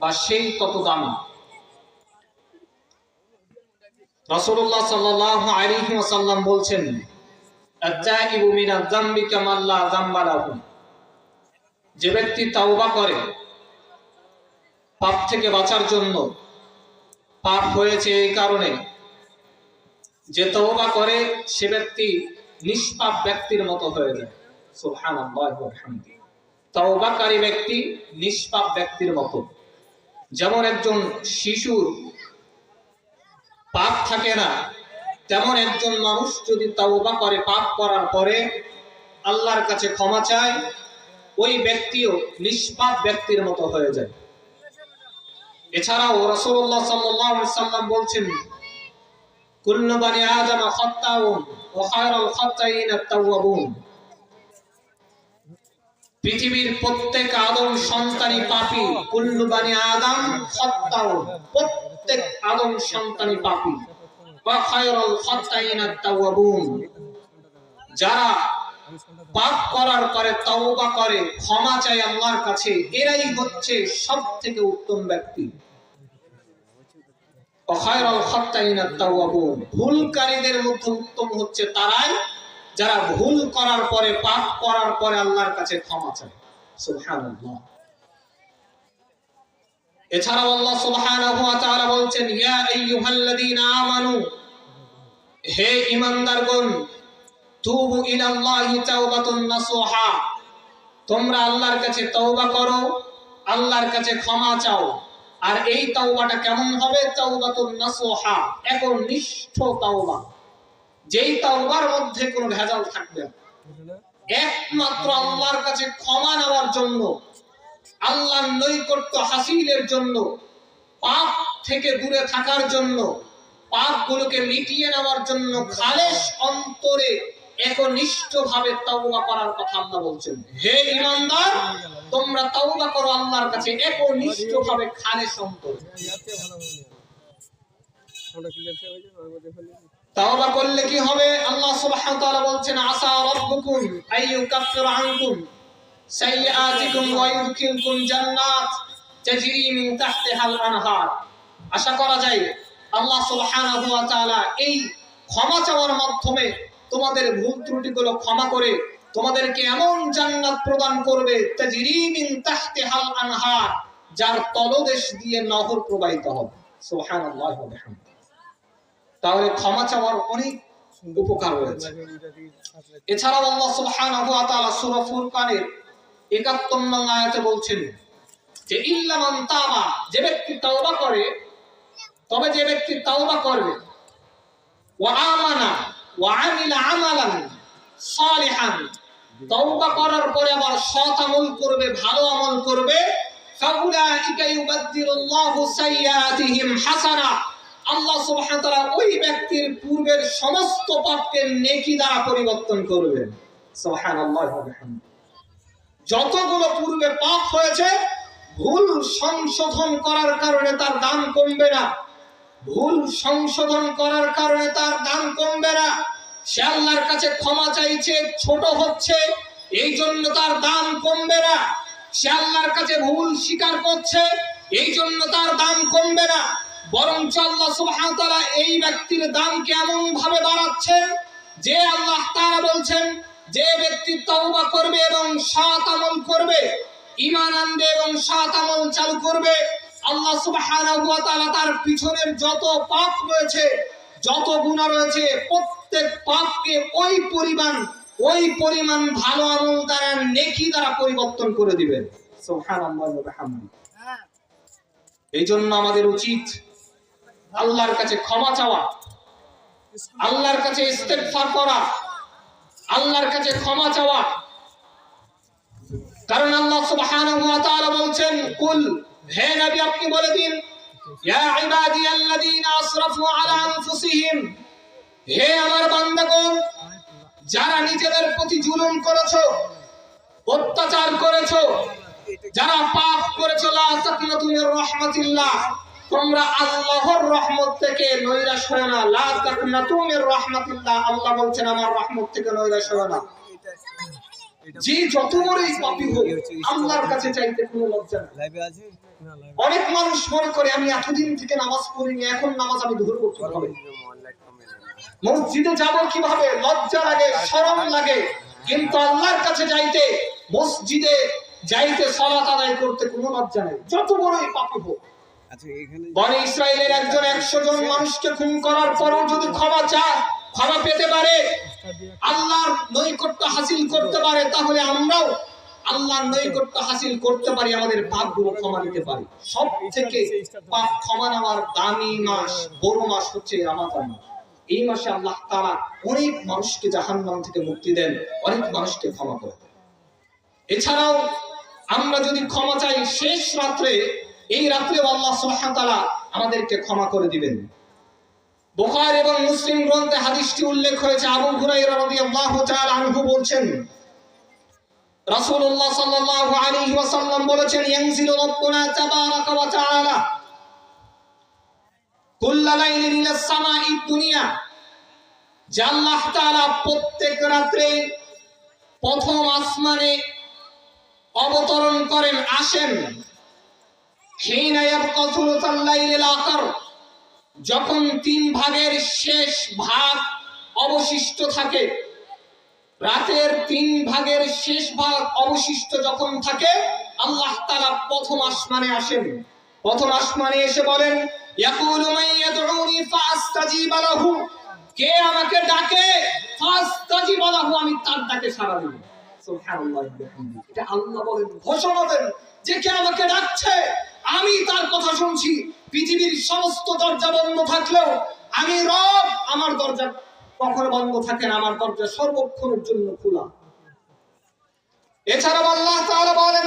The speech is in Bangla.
বা সেই তত দামি। রাসূলুল্লাহ সাল্লাল্লাহু আলাইহি ওয়াসাল্লাম বলছেন যে ব্যক্তি তাওবা করে, পাপ থেকে বাঁচার জন্য পাপ হয়েছে এই কারণে। যে তওবা করে, সে ব্যক্তি নিষ্পাপ ব্যক্তির মতো হয়ে যায়। সুবহানাল্লাহি তওবাকারী ব্যক্তি নিষ্পাপ ব্যক্তির মতো। যেমন একজন শিশুর পাপ থাকে না, তেমন একজন মানুষ যদি তাওবা করে, পাপ করার পরে আল্লাহর কাছে ক্ষমা চায়, ওই ব্যক্তিও নিষ্পাপ ব্যক্তির মতো হয়ে যায়। এছাড়াও আলাইহি সাল্লাম বলছেন, কুল্লু বানি পৃথিবীর প্রত্যেক আদম সন্তানই পাপী। কুল্লু বানি আদম খাত্তাউন প্রত্যেক আদম সন্তানই পাপী। যারা পাপ করার পরে তওবা করে, ক্ষমা চায় আল্লাহর কাছে, এরাই হচ্ছে সব থেকে উত্তম ব্যক্তি। ভুলকারীদের মধ্যে উত্তম হচ্ছে তারাই যারা ভুল করার পরে, পাপ করার পরে আল্লাহর কাছে ক্ষমা চায়। সুবহানাল্লাহ। এছাড়াও আল্লাহ সুবহানাহু ওয়া তাআলা বলছেন, ইয়া আইয়ুহাল্লাযীনা আমানু, হে ঈমানদারগণ, তুবু ইলাল্লাহি তাওবাতুন নাসুহা, তোমরা আল্লাহর কাছে তওবা করো, আল্লাহর কাছে ক্ষমা চাও। আর এই তাওবাটা কেমন হবে? তাওবাতুন নাসুহা, একনিষ্ঠ তাওবা। যেই তাওবার মধ্যে কোনো ভেজাল থাকবে না। একমাত্র আল্লাহর কাছে ক্ষমা নেওয়ার জন্য, আল্লাহর নৈকট্য হাসিলের জন্য, পাপ থেকে দূরে থাকার জন্য, পাপগুলোকে মিটিয়ে নেওয়ার জন্য খালেশ অন্তরে একনিষ্ঠ ভাবে তাওবা করার কথা আল্লাহ বলছেন। হে ইমানদার, তোমরা তাওবা করো আল্লাহর কাছে একনিষ্ঠ ভাবে খালেশ অন্তরে। তাওবা করলে কি হবে? আল্লাহ তাআলা বলছেন, আসা রাব্বুকুম আনকুম সাইয়্যাতিকুম ওয়া জান্নাত তাজরি মিন তাহতিহাল আনহার। আশা করা যায়, আল্লাহ সুবহানাহু ওয়া তাআলা এই ক্ষমা চাওয়ার মাধ্যমে তোমাদের ভুল ত্রুটিগুলো ক্ষমা করে তোমাদেরকে এমন জান্নাত প্রদান করবে, তাজরি মিন তাহতিহাল আনহার যার তলদেশ দিয়ে নহর প্রবাহিত হবে। সুবহানাল্লাহি ওয়া বিহামদিহি। তাহলে ক্ষমা চাওয়ার অনেক উপকার রয়েছে। এছাড়াও আল্লাহ সুবহানাহু ওয়া তাআলা সূরা ফুরকানের 71 নং আয়াতে বলছেন যে, ইল্লা মান তাবা যে ব্যক্তি তওবা করে, তবে যে ব্যক্তি তওবা করবে, ওয়া আমানা ওয়া আমিলা আমালান সালিহান তওবা করার পরে আবার সৎ আমল করবে, ভালো আমল করবে, ফাউলাইকা ইউবাদদিলুল্লাহু সাইয়্যাতিহিম হাসানা। আল্লাহ সুবহানাহু ওই ব্যক্তির পূর্বের সমস্ত পাপকে নেকি দ্বারা পরিবর্তন করবেন। সুবহানাল্লাহি যতগুলো পূর্বে পাপ হয়েছে, ভুল সংশোধন করার কারণে তার দাম কমবে না। ভুল সংশোধন করার কারণে তার দাম কমবে না। সে আল্লাহর কাছে ক্ষমা চাইছে, ছোট হচ্ছে এই জন্য তার দাম কমবে না। সে আল্লাহর কাছে ভুল স্বীকার করছে এই জন্য তার দাম কমবে না। বরঞ্চ আল্লাহ সুবহানাহু ওয়া এই ব্যক্তির দামকে এমন ভাবে বাড়াচ্ছেন যে আল্লাহ তাআলা বলছেন যে ব্যক্তি তওবা করবে এবং সৎ আমল করবে ঈমান আনবে এবং সৎ আমল চালু করবে আল্লাহ সুবহানাহু ওয়া তাআলা তার পিছনের যত পাপ রয়েছে যত গুনাহ রয়েছে প্রত্যেক পাপকে ওই পরিমাণ ওই পরিমাণ ভালো আমল দ্বারা নেকি দ্বারা পরিবর্তন করে দিবেন। সুবহানাল্লাহি ওয়া বিহামদিহি। এই জন্য আমাদের উচিত আল্লাহর কাছে ক্ষমা চাওয়া, আল্লাহর কাছে ইস্তেগফার করা, আল্লাহর কাছে ক্ষমা চাওয়া। কারণ আল্লাহ সুবহানাহু ওয়া তাআলা বলছেন, কুল, হে নবী, আপনি বলে দিন, ইয়া ইবাদিয়াল্লাযীনা আসরাফু আলা আনফুসিহিম, হে আমার বান্দাগণ, যারা নিজেদের প্রতি জুলুম করেছ, অত্যাচার করেছ, যারা পাপ করেছ, লা তাকনাতু মির রাহমাতিল্লাহ। তোমরা আল্লাহর রহমত থেকে নৈরাশ হয় না। লা রাহমাতিল্লাহ। আল্লাহ বলছেন আমার রহমত থেকে নৈরাশ হয় না। যে যত বড়ই পাপী হোক আল্লাহর কাছে চাইতে কোনো লজ্জা নেই। অনেক মানুষ মনে করে আমি এতদিন থেকে নামাজ পড়িনি এখন নামাজ আমি ধরবো কীভাবে মসজিদে যাব কীভাবে? লজ্জা লাগে শরম লাগে। কিন্তু আল্লাহর কাছে যাইতে মসজিদে যাইতে সালাত আদায় করতে কোনো লজ্জা নেই। যত বড়ই পাপী হোক। বনে ইসরায়েলের একজন একশো জন মানুষকে খুন করার পরও যদি ক্ষমা চায়, ক্ষমা পেতে পারে, আল্লাহর নৈকট্য হাসিল করতে পারে, তাহলে আমরাও আল্লাহর নৈকট্য হাসিল করতে পারি, আমাদের পাপগুলো ক্ষমা নিতে পারি। সব থেকে পাপ ক্ষমা নেওয়ার দামি মাস, বড় মাস হচ্ছে রামাদান এই মাসে আল্লাহ তাআলা অনেক মানুষকে জাহান্নাম থেকে মুক্তি দেন, অনেক মানুষকে ক্ষমা করে এছাড়াও আমরা যদি ক্ষমা চাই, শেষ রাত্রে এই রাত্রে আল্লাহ সুবহানাহু আমাদেরকে ক্ষমা করে দিবেন। বুখারী এবং মুসলিম গ্রন্থে হাদিসটি উল্লেখ হয়েছে, আবু আনহু বলছেন দুনিয়া। প্রত্যেক রাত্রে প্রথম আসমানে অবতরণ করেন, আসেন। যখন তিন ভাগের শেষ ভাগ অবশিষ্ট থাকে, রাতের তিন ভাগের শেষ ভাগ অবশিষ্ট যখন থাকে, আল্লাহ তাআলা প্রথম আসমানে আসেন। প্রথম আসমানে এসে বলেন কে আমাকে ডাকে? আমি তার ডাকে সাড়া দেব। এটা আল্লাহ বলেন, ঘোষণা দেন যে কে আমাকে ডাকছে? আমি তার কথা শুনছি। পৃথিবীর সমস্ত দরজা বন্ধ থাকলেও আমি রব, আমার দরজা কখনো বন্ধ থাকে না, আমার দরজা সর্বক্ষণের জন্য খোলা। এছাড়া আল্লাহ বলেন